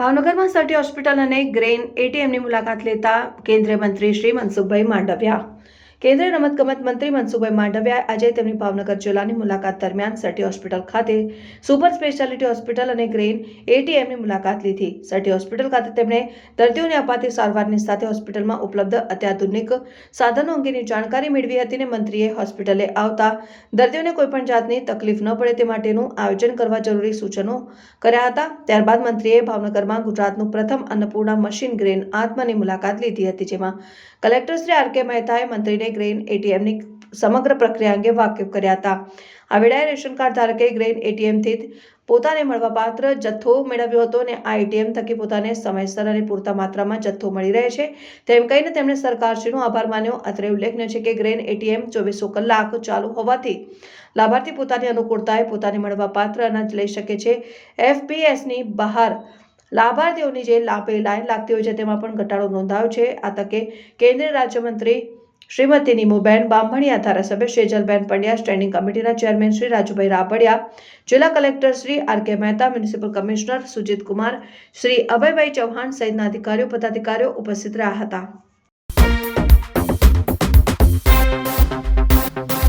ભાવનગરમાં સર્ટી હોસ્પિટલ અને ગ્રેન એટીએમની મુલાકાત લેતા કેન્દ્રીય મંત્રી શ્રી મનસુખભાઈ માંડવિયા કેન્દ્રીય રમતગમત મંત્રી મનસુખભાઈ માંડવિયાએ આજે તેમની ભાવનગર જિલ્લાની મુલાકાત દરમિયાન સર્ટી હોસ્પિટલ ખાતે સુપર સ્પેશિયાલિટી હોસ્પિટલ અને ગ્રેન એટીએમની મુલાકાત લીધી. સર્ટી હોસ્પિટલ ખાતે તેમણે દર્દીઓને અપાતી સારવારની સાથે હોસ્પિટલમાં ઉપલબ્ધ અત્યાધુનિક સાધનો અંગેની જાણકારી મેળવી હતી અને મંત્રીએ હોસ્પિટલે આવતા દર્દીઓને કોઈપણ જાતની તકલીફ ન પડે તે માટેનું આયોજન કરવા જરૂરી સૂચનો કર્યા હતા. ત્યારબાદ મંત્રીએ ભાવનગરમાં ગુજરાતનું પ્રથમ અન્નપૂર્ણા મશીન ગ્રેન આત્માની મુલાકાત લીધી હતી, જેમાં કલેક્ટર શ્રી આર કે મહેતાએ મંત્રીને ગ્રેન એટીએમની સમગ્ર પ્રક્રિયા અંગે વાકેફ કર્યા હતા. આ વેળાએ રેશન કાર્ડ ધારકે ગ્રેન એટીએમથી પોતાને મળવાપાત્ર જથ્થો મેળવ્યો હતો અને આ એટીએમ થકી પોતાને સમયસર અને પૂરતા માત્રામાં જથ્થો મળી રહે છે. તેમ કહીને તેમણે સરકારશ્રીનો આભાર માન્યો. અત્રે ઉલ્લેખનીય છે કે ગ્રેન એટીએમ ચોવીસો કલાક ચાલુ હોવાથી લાભાર્થી પોતાની અનુકૂળતાએ પોતાને મળવાપાત્ર અનાજ લઈ શકે છે. એફપીએસની બહાર લાભાર્થીઓની જે લાંબી લાઈન લાગતી હોય છે તેમાં પણ ઘટાડો નોંધાયો છે. આ તકે કેન્દ્રીય રાજ્યમંત્રી શ્રીમતી નીમુબેન બામણિયા ધારાસભ્ય શેજલબેન પંડ્યા, સ્ટેન્ડિંગ કમિટીના ચેરમેન શ્રી રાજુભાઈ રાબડિયા, જિલ્લા collector Shri R K Mehta, municipal commissioner Sujit Kumar, Shri Abhaybhai Chauhan સહિતના અધિકારીઓ, પદાધિકારીઓ ઉપસ્થિત રહ્યા હતા.